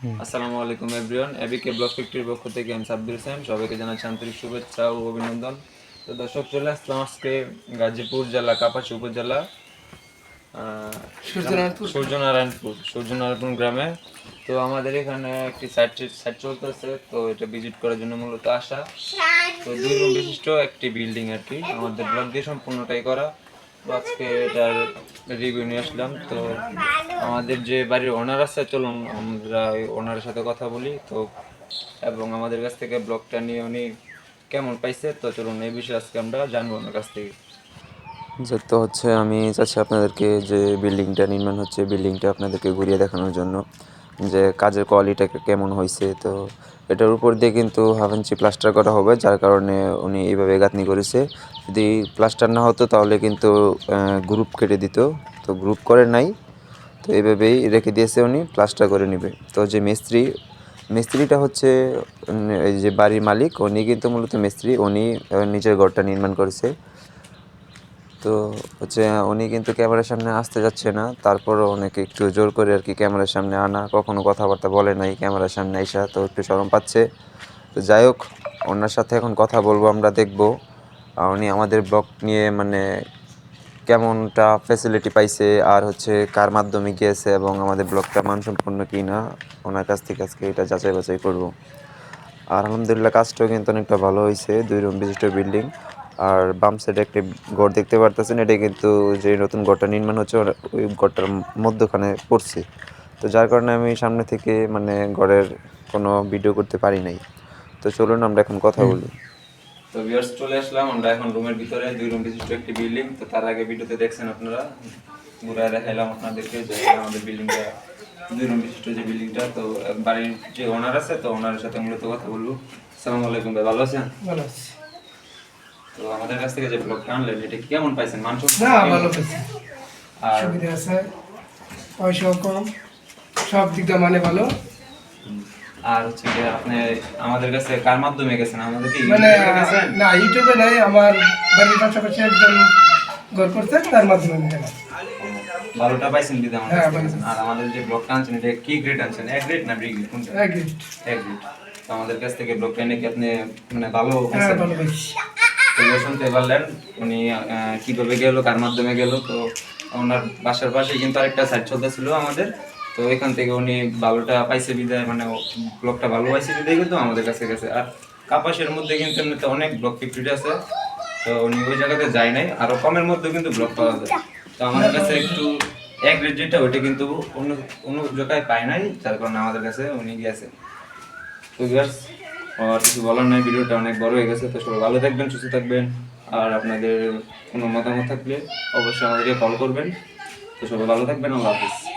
আসসালামু আলাইকুম everyone এবিকে block ফ্যাক্টরির পক্ষ থেকে আমি সাব্বির হোসেন। সবাইকে জানাচ্ছি আন্তরিক শুভেচ্ছা ও অভিনন্দন। তো দর্শক চলে আসলাম আজকে গাজীপুর জেলা কাপাসি উপজেলা সূর্যনারায়ণপুর। সূর্যনারায়ণপুর গ্রামে। তো আমাদের এখানে একটি সাইট সাইট চলতেছে। তো এটা ভিজিট করার জন্য মূলত আসা। তো দুই রুম বিশিষ্ট একটি বিল্ডিং আর কি। আমাদের ব্লক দিয়ে সম্পূর্ণটাই করা। তো আজকে এটার রিভিউ নিয়ে আসলাম। তো আমাদের যে বাড়ির ওনার আছে, চলুন আমরা ওনারের সাথে কথা বলি। তো, এবং আমাদের কাছ থেকে ব্লগটা নিয়ে উনি কেমন পাইছে, তো চলুন এই বিষয়ে আজকে আমরা জানব ওনার কাছ থেকে। যে তো হচ্ছে আমি চাচ্ছি আপনাদেরকে যে বিল্ডিংটা নির্মাণ হচ্ছে, বিল্ডিংটা আপনাদেরকে ঘুরিয়ে দেখানোর জন্য, যে কাজের কোয়ালিটিটা কেমন হয়েছে তো এটার উপর দিয়ে কিন্তু হাফ ইঞ্চি প্লাস্টার করা হবে, যার কারণে উনি এইভাবে গাঁথনি করেছে। যদি প্লাস্টার না হতো, তাহলে কিন্তু গ্রুপ কেটে দিত। তো গ্রুপ করে নাই তো এইভাবেই রেখে দিয়েছে উনি প্লাস্টার করে নেবে। তো যে মিস্ত্রি, মিস্ত্রিটা হচ্ছে এই যে বাড়ির মালিক, উনি কিন্তু মূলত মিস্ত্রি, উনি নিজের ঘরটা নির্মাণ করেছে। তো হচ্ছে, উনি কিন্তু ক্যামেরার সামনে আসতে যাচ্ছে না, তারপরও অনেকে একটু জোর করে আর কি ক্যামেরার সামনে আনা, কখনো কথাবার্তা বলে নাই, ক্যামেরার সামনে আইসা তো একটু শরম পাচ্ছে। তো যাই হোক, ওনার সাথে এখন কথা বলব, আমরা দেখব। উনি আমাদের ব্লগ নিয়ে মানে কেমনটা ফ্যাসিলিটি পাইছে আর হচ্ছে কার মাধ্যমে গিয়েছে এবং আমাদের ব্লগটা মানসম্পন্ন কি না ওনার কাছ থেকে আজকে এটা যাচাই বাছাই করব। আর আলহামদুলিল্লাহ কাজটাও কিন্তু অনেকটা ভালো হয়েছে দুই রুম বিশিষ্ট বিল্ডিং। আর বাম সাইডে একটি ঘর দেখতে পারতেছেন এটা কিন্তু যে নতুন ঘরটা নির্মাণ হচ্ছে ওর- ওই ঘরটার মধ্যখানে পড়ছে। তো যার কারণে আমি সামনে থেকে মানে ঘরের কোনো ভিডিও করতে পারি নাই। তো চলুন আমরা এখন কথা বলি। তো ভিউয়ার্স চলে আসলাম আমরা এখন রুমের ভিতরে দুই রুম বিশিষ্ট একটি বিল্ডিং তো তার আগে ভিডিওতে দেখছেন আপনারা ঘুরায় দেখাইলাম আপনাদেরকে যে আমাদের বিল্ডিংটা দুই রুম বিশিষ্ট যে বিল্ডিংটা তো বাড়ির যে ওনার আছে তো ওনারের সাথে মূলত কথা বলব। আসসালামু আলাইকুম ভাই ভালো আছেন? ভালো আছি। তো আমাদের কাছ থেকে যে ব্লগটা আনলেন এটা কেমন পাইছেন? মানুষ না ভালো আর সুবিধা আছে পয়সাও কম সব দিকটা মানে ভালো। আর হচ্ছে যে আপনি আমাদের কাছে কার মাধ্যমে গেছেন? মানে না ইউটিউবে নাই আমার বাড়ির পাশাপাশি একজন ঘর করছে তার মাধ্যমে ভালোটা পাইছেন দিদি আমাদের হ্যাঁ। আর আমাদের যে ব্লগটা আনছেন এটা কি গ্রেড আনছেন? এক গ্রেড না বি গ্রেড কোনটা? এক gift। এক গ্রেড তো আমাদের কাছ থেকে ব্লগটা নিয়ে কি আপনি মানে ভালো হ্যাঁ ভালো শুনতে পারলেন উনি কীভাবে গেল কার মাধ্যমে গেল? তো ওনার বাসার পাশে কিন্তু আরেকটা সাইড চলতেছিল আমাদের। তো এখান থেকে উনি ভালোটা পাইছে বিদায় মানে ব্লগটা ভালো পাইছে বিদায় কিন্তু আমাদের কাছে গেছে। আর কাপাসের মধ্যে কিন্তু এমনিতে অনেক ব্লক ফ্যাক্টরি আছে, তো উনি ওই জায়গাতে যায় নাই। আরও কমের মধ্যে কিন্তু ব্লগ পাওয়া যায়। তো আমাদের কাছে একটু এক রেট যেটা, ওইটা কিন্তু অন্য অন্য জায়গায় পায় নাই, যার কারণে আমাদের কাছে উনি গেছে। তো ভিউয়ার্স আর কিছু বলার নাই, ভিডিওটা অনেক বড় হয়ে গেছে, তো সবাই ভালো থাকবেন, সুস্থ থাকবেন। আর আপনাদের কোনো মতামত থাকলে অবশ্যই আমাদেরকে কল করবেন। তো সবাই ভালো থাকবেন, আল্লাহ হাফিজ।